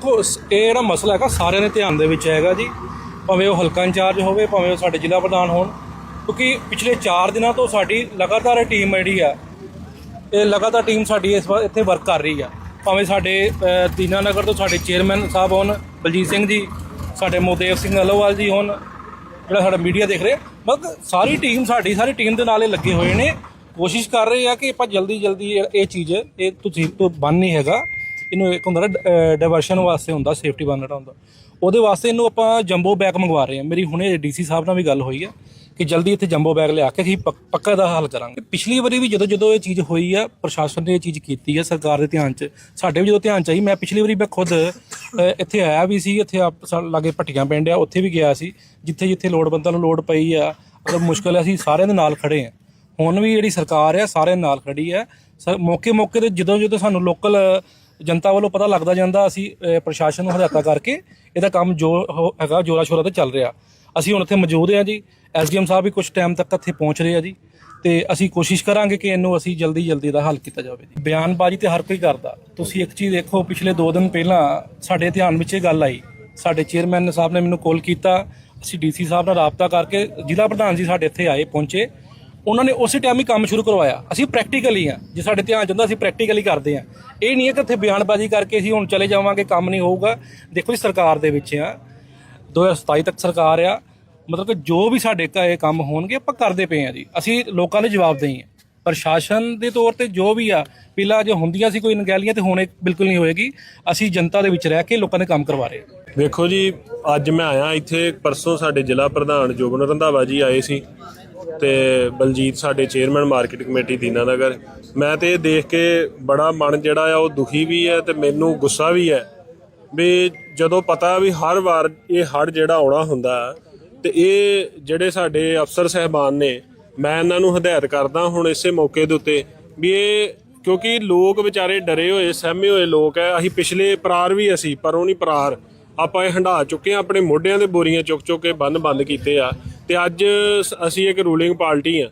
ਦੇਖੋ ਸ- ਇਹ ਜਿਹੜਾ ਮਸਲਾ ਹੈਗਾ ਸਾਰਿਆਂ ਦੇ ਧਿਆਨ ਦੇ ਵਿੱਚ ਹੈਗਾ ਜੀ। ਭਾਵੇਂ ਉਹ ਹਲਕਾ ਇੰਚਾਰਜ ਹੋਵੇ ਭਾਵੇਂ ਉਹ ਸਾਡੇ ਜ਼ਿਲ੍ਹਾ ਪ੍ਰਧਾਨ ਹੋਣ ਕਿਉਂਕਿ ਪਿਛਲੇ 4 ਦਿਨਾਂ ਤੋਂ ਸਾਡੀ ਲਗਾਤਾਰ ਇਹ ਟੀਮ ਜਿਹੜੀ ਆ ਇਹ ਲਗਾਤਾਰ ਟੀਮ ਸਾਡੀ ਇਸ ਵਾਰ ਇੱਥੇ ਵਰਕ ਕਰ ਰਹੀ ਆ। ਭਾਵੇਂ ਸਾਡੇ ਅ, ਦੀਨਾਨਗਰ ਤੋਂ ਸਾਡੇ ਚੇਅਰਮੈਨ ਸਾਹਿਬ ਹੋਣ ਬਲਜੀਤ ਸਿੰਘ ਜੀ ਸਾਡੇ ਮੋਦੇਵ ਸਿੰਘ ਅਲੋਵਾਲ ਜੀ ਹੋਣ ਜਿਹੜਾ ਸਾਡਾ ਮੀਡੀਆ ਦੇਖ ਰਿਹਾ ਮਤਲਬ ਸਾਰੀ ਟੀਮ ਸਾਡੀ ਸਾਰੀ ਟੀਮ ਦੇ ਨਾਲ ਇਹ ਲੱਗੇ ਹੋਏ ਨੇ। ਕੋਸ਼ਿਸ਼ ਕਰ ਰਹੇ ਆ ਕਿ ਆਪਾਂ ਜਲਦੀ ਜਲਦੀ ਇਹ ਇਹ ਚੀਜ਼ ਇਹ ਤੁਸੀਂ ਤੋਂ ਬੰਨ ਨਹੀਂ ਹੈਗਾ। ਇਹਨੂੰ ਇੱਕ ਹੁੰਦਾ ਨਾ ਡਾਇਵਰਸ਼ਨ ਵਾਸਤੇ ਹੁੰਦਾ ਸੇਫਟੀ ਬੰਨਣਾ ਹੁੰਦਾ। ਉਹਦੇ ਵਾਸਤੇ ਇਹਨੂੰ ਆਪਾਂ ਜੰਬੋ ਬੈਗ ਮੰਗਵਾ ਰਹੇ ਹਾਂ। ਮੇਰੀ ਹੁਣੇ ਡੀਸੀ ਸਾਹਿਬ ਨਾਲ ਵੀ ਗੱਲ ਹੋਈ ਹੈ ਕਿ ਜਲਦੀ ਇੱਥੇ ਜੰਬੋ ਬੈਗ ਲਿਆ ਕੇ ਅਸੀਂ ਪੱਕ- ਪੱਕਾ ਦਾ ਹੱਲ ਕਰਾਂਗੇ। ਪਿਛਲੀ ਵਾਰੀ ਵੀ ਜਦੋਂ ਜਦੋਂ ਇਹ ਚੀਜ਼ ਹੋਈ ਆ, ਪ੍ਰਸ਼ਾਸਨ ਨੇ ਇਹ ਚੀਜ਼ ਕੀਤੀ ਹੈ ਸਰਕਾਰ ਦੇ ਧਿਆਨ 'ਚ, ਸਾਡੇ ਵੀ ਜਦੋਂ ਧਿਆਨ 'ਚ ਆਈ, ਮੈਂ ਪਿਛਲੀ ਵਾਰੀ ਮੈਂ ਖੁਦ ਇੱਥੇ ਆਇਆ ਵੀ ਸੀ, ਇੱਥੇ ਆਪ ਸਾ- ਲਾਗੇ ਪੱਟੀਆਂ ਪਿੰਡ ਆ, ਉੱਥੇ ਵੀ ਗਿਆ ਸੀ, ਜਿੱਥੇ ਜਿੱਥੇ ਲੋੜਵੰਦਾਂ ਨੂੰ ਲੋੜ ਪਈ ਆ ਮਤਲਬ ਮੁਸ਼ਕਲ ਹੈ ਅਸੀਂ ਸਾਰਿਆਂ ਦੇ ਨਾਲ ਖੜੇ ਆ ਹੁਣ ਵੀ ਜਿਹੜੀ ਸਰਕਾਰ ਆ, ਸਾਰਿਆਂ ਦੇ ਨਾਲ ਖੜੀ ਹੈ ਮੌਕੇ ਮੌਕੇ ਤੇ ਜਦੋਂ ਜਦੋਂ ਸਾਨੂੰ ਲੋਕਲ ਜਨਤਾ ਵੱਲੋਂ ਪਤਾ ਲੱਗਦਾ ਜਾਂਦਾ ਅਸੀਂ ਅ, ਪ੍ਰਸ਼ਾਸਨ ਨੂੰ ਹਦਾਇਤਾਂ ਕਰਕੇ ਇਹਦਾ ਕੰਮ ਜੋ ਹੋ- ਹੈਗਾ ਜੋਰਾ ਸ਼ੋਰਾ ਤੇ ਚੱਲ ਰਿਹਾ। ਅਸੀਂ ਹੁਣ ਇੱਥੇ ਮੌਜੂਦ ਹਾਂ ਜੀ ਐਸਡੀਐਮ ਸਾਹਿਬ ਵੀ ਕੁਝ ਟਾਈਮ ਤੱਕ ਇੱਥੇ ਪਹੁੰਚ ਰਹੇ ਆ ਜੀ ਤੇ ਅਸੀਂ ਕੋਸ਼ਿਸ਼ ਕਰਾਂਗੇ ਕਿ ਇਹਨੂੰ ਅਸੀਂ ਜਲਦੀ ਜਲਦੀ ਦਾ ਹੱਲ ਕੀਤਾ ਜਾਵੇ ਜੀ। ਬਿਆਨਬਾਜ਼ੀ ਤੇ ਹਰ ਕੋਈ ਕਰਦਾ। ਤੁਸੀਂ ਇੱਕ ਚੀਜ਼ ਦੇਖੋ ਪਿਛਲੇ 2 ਦਿਨ ਪਹਿਲਾਂ ਸਾਡੇ ਧਿਆਨ ਵਿੱਚ ਇਹ ਗੱਲ ਆਈ। ਸਾਡੇ ਚੇਅਰਮੈਨ ਸਾਹਿਬ ਨੇ ਮੈਨੂੰ ਕਾਲ ਕੀਤਾ ਅਸੀਂ ਡੀਸੀ ਸਾਹਿਬ ਨਾਲ ਰਾਬਤਾ ਕਰਕੇ ਜ਼ਿਲ੍ਹਾ ਪ੍ਰਧਾਨ ਜੀ ਸਾਡੇ ਇੱਥੇ ਆਏ ਪਹੁੰਚੇ। ਉਹਨਾਂ ਨੇ ਉਸੇ ਟਾਈਮ ਹੀ ਕੰਮ ਸ਼ੁਰੂ ਕਰਵਾਇਆ। ਅਸੀਂ ਪ੍ਰੈਕਟੀਕਲੀ ਆ ਜੇ ਸਾਡੇ ਧਿਆਨ ਚ ਹੁੰਦਾ, ਅਸੀਂ ਪ੍ਰੈਕਟੀਕਲੀ ਕਰਦੇ ਆ ਇਹ ਨਹੀਂ ਹੈ ਕਿ ਇੱਥੇ ਬਿਆਨਬਾਜ਼ੀ ਕਰਕੇ ਅਸੀਂ ਹੁਣ ਚਲੇ ਜਾਵਾਂਗੇ, ਕੰਮ ਨਹੀਂ ਹੋਊਗਾ। ਦੇਖੋ ਜੀ, ਸਰਕਾਰ ਦੇ ਵਿੱਚ ਆ। 2027 ਤੱਕ ਸਰਕਾਰ ਆ। ਮਤਲਬ ਕਿ ਜੋ ਵੀ ਸਾਡੇ ਕ- ਇਹ ਕੰਮ ਹੋਣਗੇ, ਆਪਾਂ ਕਰਦੇ ਪਏ ਆ ਜੀ। ਅਸੀਂ ਲੋਕਾਂ ਦੇ ਜਵਾਬ ਦੇਈ ਆ ਪ੍ਰਸ਼ਾਸਨ ਦੇ ਤੌਰ ਤੇ ਜੋ ਵੀ ਆ, ਪਹਿਲਾਂ ਜੋ ਹੁੰਦੀਆਂ ਸੀ ਕੋਈ ਨਗੈਲੀਆਂ ਤੇ ਹੁਣ ਬਿਲਕੁਲ ਨਹੀਂ ਹੋਏਗੀ। ਅਸੀਂ ਜਨਤਾ ਦੇ ਵਿੱਚ ਰਹਿ ਕੇ ਲੋਕਾਂ ਦੇ ਕੰਮ ਕਰਵਾ ਰਹੇ ਹਾਂ। ਵੇਖੋ ਜੀ, ਅੱਜ ਮੈਂ ਆਇਆ ਇੱਥੇ, ਪਰਸੋਂ ਸਾਡੇ ਜ਼ਿਲ੍ਹਾ ਪ੍ਰਧਾਨ ਜੋਬਨ ਰੰਧਾਵਾ ਜੀ ਆਏ ਸੀ। ਤੇ ਬਲਜੀਤ ਸਾਡੇ ਚੇਅਰਮੈਨ ਮਾਰਕੀਟ ਕਮੇਟੀ ਦੀਨਾਨਗਰ ਮੈਂ ਤੇ ਇਹ ਦੇਖ ਕੇ ਬੜਾ ਮਨ ਜਿਹੜਾ ਆ, ਉਹ ਦੁਖੀ ਵੀ ਹੈ ਤੇ ਮੈਨੂੰ ਗੁੱਸਾ ਵੀ ਹੈ ਵੀ ਜਦੋਂ ਪਤਾ ਵੀ ਹਰ ਵਾਰ ਇਹ ਹੜ ਜਿਹੜਾ ਆਉਣਾ ਹੁੰਦਾ ਤੇ ਇਹ ਜਿਹੜੇ ਸਾਡੇ ਅਫਸਰ ਸਹਿਬਾਨ ਨੇ, ਮੈਂ ਇਹਨਾਂ ਨੂੰ ਹਦਾਇਤ ਕਰਦਾ ਹੁਣ ਇਸੇ ਮੌਕੇ ਦੇ ਉੱਤੇ ਵੀ ਇਹ ਕਿਉਂਕਿ ਲੋਕ ਵਿਚਾਰੇ ਡਰੇ ਹੋਏ, ਸਹਿਮੇ ਹੋਏ ਲੋਕ ਐ ਅਸੀਂ ਪਿਛਲੇ ਪਰਾਰ ਵੀ ਅਸੀਂ, ਪਰ ਉਹ ਨਹੀਂ ਪਰਾਰ। ਆਪਾਂ ਇਹ ਹੰਢਾ ਚੁੱਕੇ ਆ ਆਪਣੇ ਮੋਢਿਆਂ ਦੇ ਬੋਰੀਆਂ ਚੁੱਕ ਚੁੱਕ ਕੇ ਬੰਨ ਬੰਦ ਕੀਤੇ ਆ। ਤੇ ਅੱਜ ਸ- ਅਸੀਂ ਇੱਕ ਰੂਲਿੰਗ ਪਾਰਟੀ ਆ।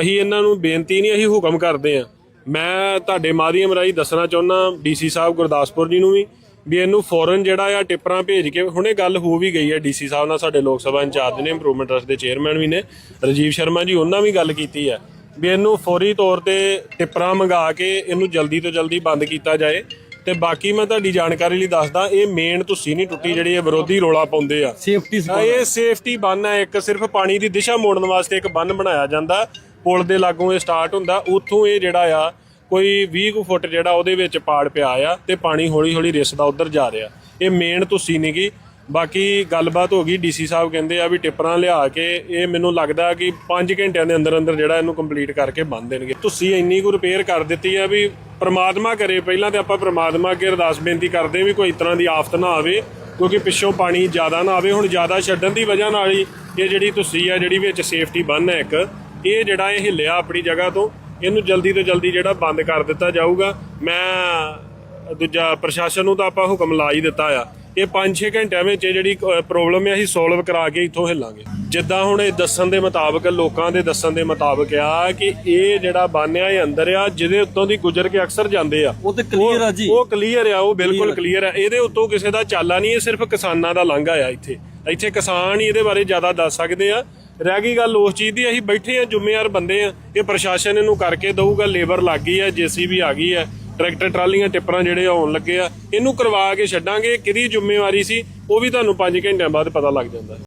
ਅਸੀਂ ਇਹਨਾਂ ਨੂੰ ਬੇਨਤੀ ਨਹੀਂ, ਅਸੀਂ ਹੁਕਮ ਕਰਦੇ ਆ। ਮੈਂ ਤੁਹਾਡੇ ਮਾਧਿਅਮ ਰਾਹੀਂ ਦੱਸਣਾ ਚਾਹੁੰਦਾ ਡੀਸੀ ਸਾਹਿਬ ਗੁਰਦਾਸਪੁਰ ਜੀ ਨੂੰ ਵੀ ਵੀ ਇਹਨੂੰ ਫੌਰਨ ਜਿਹੜਾ ਆ ਟਿੱਪਰਾਂ ਭੇਜ ਕੇ, ਹੁਣੇ ਗੱਲ ਹੋ ਵੀ ਗਈ ਹੈ ਡੀਸੀ ਸਾਹਿਬ ਨਾਲ, ਸਾਡੇ ਲੋਕ ਸਭਾ ਇੰਚਾਰਜ ਨੇ ਇੰਪਰੂਵਮੈਂਟ ਟਰਸਟ ਦੇ ਚੇਅਰਮੈਨ ਵੀ ਨੇ, ਰਜੀਵ ਸ਼ਰਮਾ ਜੀ, ਉਹਨਾਂ ਵੀ ਗੱਲ ਕੀਤੀ ਹੈ ਵੀ ਇਹਨੂੰ ਫੌਰੀ ਤੌਰ ਤੇ ਟਿੱਪਰਾਂ ਮੰਗਾ ਕੇ ਇਹਨੂੰ ਜਲਦੀ ਤੋਂ ਜਲਦੀ ਬੰਦ ਕੀਤਾ ਜਾਏ। ਤੇ ਬਾਕੀ ਮੈਂ ਤੁਹਾਡੀ ਜਾਣਕਾਰੀ ਲਈ ਦੱਸਦਾ ਇਹ ਮੇਨ ਤੁਸੀਂ ਨਹੀਂ ਟੁੱਟੀ ਜਿਹੜੀ ਇਹ ਵਿਰੋਧੀ ਰੋਲਾ ਪਾਉਂਦੇ ਆ। ਸੇਫਟੀ ਹਾਂ, ਇਹ ਸੇਫਟੀ ਬੰਨ ਹੈ ਇੱਕ ਸਿਰਫ ਪਾਣੀ ਦੀ ਦਿਸ਼ਾ ਮੋੜਨ ਵਾਸਤੇ ਇੱਕ ਬੰਨ ਬਣਾਇਆ ਜਾਂਦਾ। ਪੁਲ ਦੇ ਲਾਗੋਂ ਇਹ ਸਟਾਰਟ ਹੁੰਦਾ ਉੱਥੋਂ ਇਹ ਜਿਹੜਾ ਆ ਕੋਈ 20 ਕੁ ਫੁੱਟ ਜਿਹੜਾ ਉਹਦੇ ਵਿੱਚ ਪਾੜ ਪਿਆ ਆ ਤੇ ਪਾਣੀ ਹੌਲੀ ਹੌਲੀ ਰਿਸਦਾ ਉਧਰ ਜਾ ਰਿਹਾ। ਇਹ ਮੇਨ ਤੁਸੀਂ ਨਹੀਂਗੀ ਬਾਕੀ ਗੱਲਬਾਤ ਹੋ ਗਈ ਡੀਸੀ ਸਾਹਿਬ ਕਹਿੰਦੇ ਆ ਵੀ ਟਿੱਪਰਾਂ ਲਿਆ ਕੇ ਇਹ ਮੈਨੂੰ ਲੱਗਦਾ ਕਿ 5 ਘੰਟਿਆਂ ਦੇ ਅੰਦਰ ਅੰਦਰ ਜਿਹੜਾ ਇਹਨੂੰ ਕੰਪਲੀਟ ਕਰਕੇ ਬੰਨ ਦੇਣਗੇ। ਤੁਸੀਂ ਇੰਨੀ ਕੁ ਰਿਪੇਅਰ ਕਰ ਦਿੱਤੀ ਆ ਵੀ ਪਰਮਾਤਮਾ ਕਰੇ। ਪਹਿਲਾਂ ਤੇ ਆਪਾਂ ਪਰਮਾਤਮਾ ਅੱਗੇ ਅਰਦਾਸ ਬੇਨਤੀ ਕਰਦੇ ਵੀ ਕੋਈ ਤਰ੍ਹਾਂ ਦੀ ਆਫਤ ਨਾ ਆਵੇ, ਕਿਉਂਕਿ ਪਿੱਛੋਂ ਪਾਣੀ ਜ਼ਿਆਦਾ ਨਾ ਆਵੇ। ਹੁਣ ਜ਼ਿਆਦਾ ਛੱਡਣ ਦੀ ਵਜ੍ਹਾ ਨਾਲ ਹੀ ਇਹ ਜਿਹੜੀ ਤੁਸੀਂ ਆ, ਜਿਹੜੀ ਵਿੱਚ ਸੇਫਟੀ ਬੰਨ ਹੈ ਇੱਕ, ਇਹ ਜਿਹੜਾ ਇਹ ਹਿੱਲਿਆ ਆਪਣੀ ਜਗ੍ਹਾ ਤੋਂ, ਇਹਨੂੰ ਜਲਦੀ ਤੋਂ ਜਲਦੀ ਜਿਹੜਾ ਬੰਦ ਕਰ ਦਿੱਤਾ ਜਾਊਗਾ। ਮੈਂ ਦੂਜਾ ਪ੍ਰਸ਼ਾਸਨ ਨੂੰ ਤਾਂ ਆਪਾਂ ਹੁਕਮ ਲਾ ਹੀ ਦਿੱਤਾ ਆ। ਇਹ 5-6 ਘੰਟਿਆਂ ਵਿੱਚ ਇਹ ਜਿਹੜੀ ਪ੍ਰੋਬਲਮ ਹੈ ਅਸੀਂ ਸੋਲਵ ਕਰਾ ਕੇ ਇੱਥੋਂ ਹਿੱਲਾਂਗੇ। ਜਿੱਦਾਂ ਹੁਣ ਇਹ ਦੱਸਣ ਦੇ ਮੁਤਾਬਕ ਲੋਕਾਂ ਦੇ ਦੱਸਣ ਦੇ ਮੁਤਾਬਕ ਆ ਕਿ ਇਹ ਜਿਹੜਾ ਬਾਨਿਆ ਇਹ ਅੰਦਰ ਆ ਜਿਹਦੇ ਉੱਤੋਂ ਦੀ ਗੁਜ਼ਰ ਕੇ ਅਕਸਰ ਜਾਂਦੇ ਆ। ਉਹ ਤੇ ਕਲੀਅਰ ਆ ਜੀ। ਉਹ ਕਲੀਅਰ ਆ ਉਹ ਬਿਲਕੁਲ ਕਲੀਅਰ ਆ। ਇਹਦੇ ਉੱਤੋਂ ਕਿਸੇ ਦਾ ਚਾਲਾ ਨਹੀਂ ਇਹ ਸਿਰਫ ਕਿਸਾਨਾਂ ਦਾ ਲਾਂਘਾ ਆ ਇੱਥੇ। ਇੱਥੇ ਕਿਸਾਨ ਹੀ ਇਹਦੇ ਬਾਰੇ ਜ਼ਿਆਦਾ ਦੱਸ ਸਕਦੇ ਆ। ਰਹਿ ਗਈ ਗੱਲ ਉਸ ਚੀਜ਼ ਦੀ ਅਸੀਂ ਬੈਠੇ ਆ ਜ਼ਿੰਮੇਵਾਰ ਬੰਦੇ ਆ। ਇਹ ਪ੍ਰਸ਼ਾਸਨ ਇਹਨੂੰ ਕਰਕੇ ਦਊਗਾ ਲੇਬਰ ਲੱਗ ਗਈ ਆ ਜੀਸੀਬੀ ਆ ਗਈ ਆ। ਟਰੈਕਟਰ, ਟਰਾਲੀਆਂ, ਟਿੱਪਰਾਂ ਜਿਹੜੇ ਆਉਣ ਲੱਗੇ ਆ। ਇਹਨੂੰ ਕਰਵਾ ਕੇ ਛੱਡਾਂਗੇ। ਕਿਹਦੀ ਜ਼ਿੰਮੇਵਾਰੀ ਸੀ, ਉਹ ਵੀ ਤੁਹਾਨੂੰ 5 ਘੰਟਿਆਂ ਬਾਅਦ ਪਤਾ ਲੱਗ ਜਾਂਦਾ।